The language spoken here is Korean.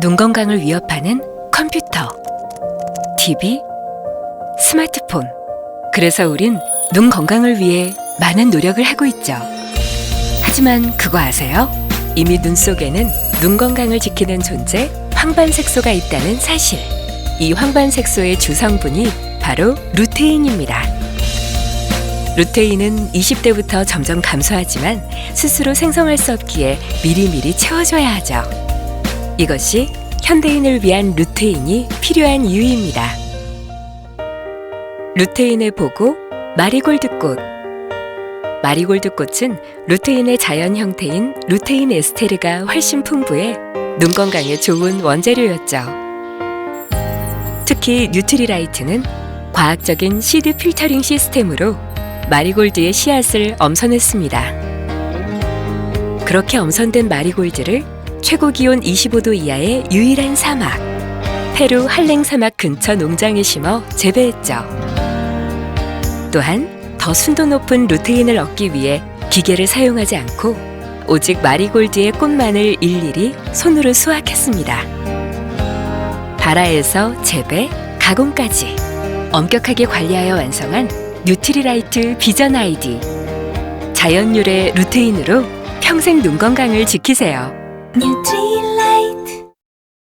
눈 건강을 위협하는 컴퓨터, TV, 스마트폰. 그래서 우린 눈 건강을 위해 많은 노력을 하고 있죠. 하지만 그거 아세요? 이미 눈 속에는 눈 건강을 지키는 존재 황반색소가 있다는 사실. 이 황반색소의 주성분이 바로 루테인입니다. 루테인은 20대부터 점점 감소하지만 스스로 생성할 수 없기에 미리미리 채워줘야 하죠. 이것이 현대인을 위한 루테인이 필요한 이유입니다. 루테인의 보고 마리골드꽃 마리골드 꽃은 루테인의 자연 형태인 루테인 에스테르가 훨씬 풍부해 눈 건강에 좋은 원재료였죠. 특히 뉴트리라이트는 과학적인 시드 필터링 시스템으로 마리골드의 씨앗을 엄선했습니다. 그렇게 엄선된 마리골드를 최고 기온 25도 이하의 유일한 사막, 페루 한랭 사막 근처 농장에 심어 재배했죠. 또한 더 순도 높은 루테인을 얻기 위해 기계를 사용하지 않고 오직 마리골드의 꽃만을 일일이 손으로 수확했습니다. 발아에서 재배, 가공까지 엄격하게 관리하여 완성한 뉴트리라이트 비전 아이디. 자연 유래 루테인으로 평생 눈 건강을 지키세요. như trí